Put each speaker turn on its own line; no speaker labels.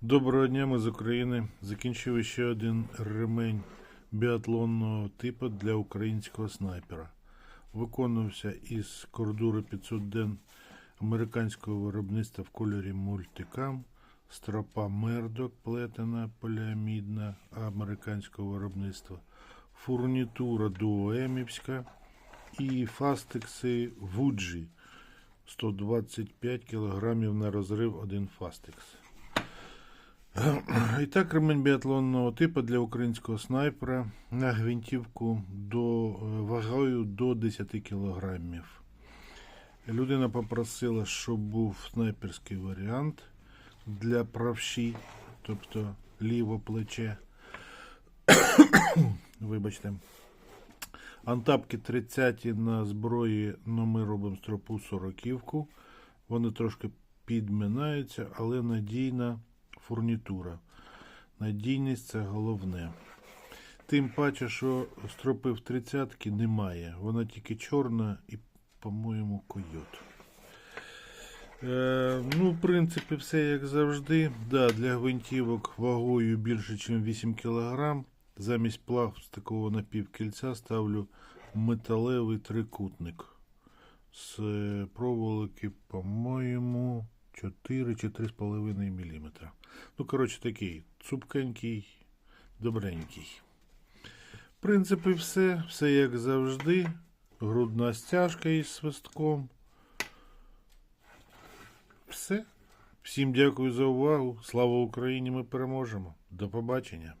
Доброго дня, ми з України. Закінчили ще один ремень біатлонного типу для українського снайпера. Виконувався із кордури 500 ден американського виробництва в кольорі мультикам, стропа мердок плетена поліамідна американського виробництва, фурнітура дуоемівська і фастекси Вуджі 125 кг на розрив один фастекс. І так, ремень біатлонного типу для українського снайпера на гвинтівку до, е, вагою до 10 кілограмів. Людина попросила, щоб був снайперський варіант для правші, тобто ліве плече. Вибачте. Антапки 30 на зброї, но ми робимо стропу 40 Вони трошки підминаються, але надійна фурнітура. Надійність це головне. Тим паче, що стропи в 30 немає. Вона тільки чорна і, по-моєму, койот. Е, ну, в принципі, все як завжди. Да, для гвинтівок вагою більше, ніж 8 кг. Замість пластикового напівкільця ставлю металевий трикутник з проволоки, по-моєму, 4 чи 3,5 мм. Ну, коротше, такий цупкенький, добренький. В принципі, все. Все як завжди. Грудна стяжка із свистком. Все. Всім дякую за увагу. Слава Україні! Ми переможемо. До побачення.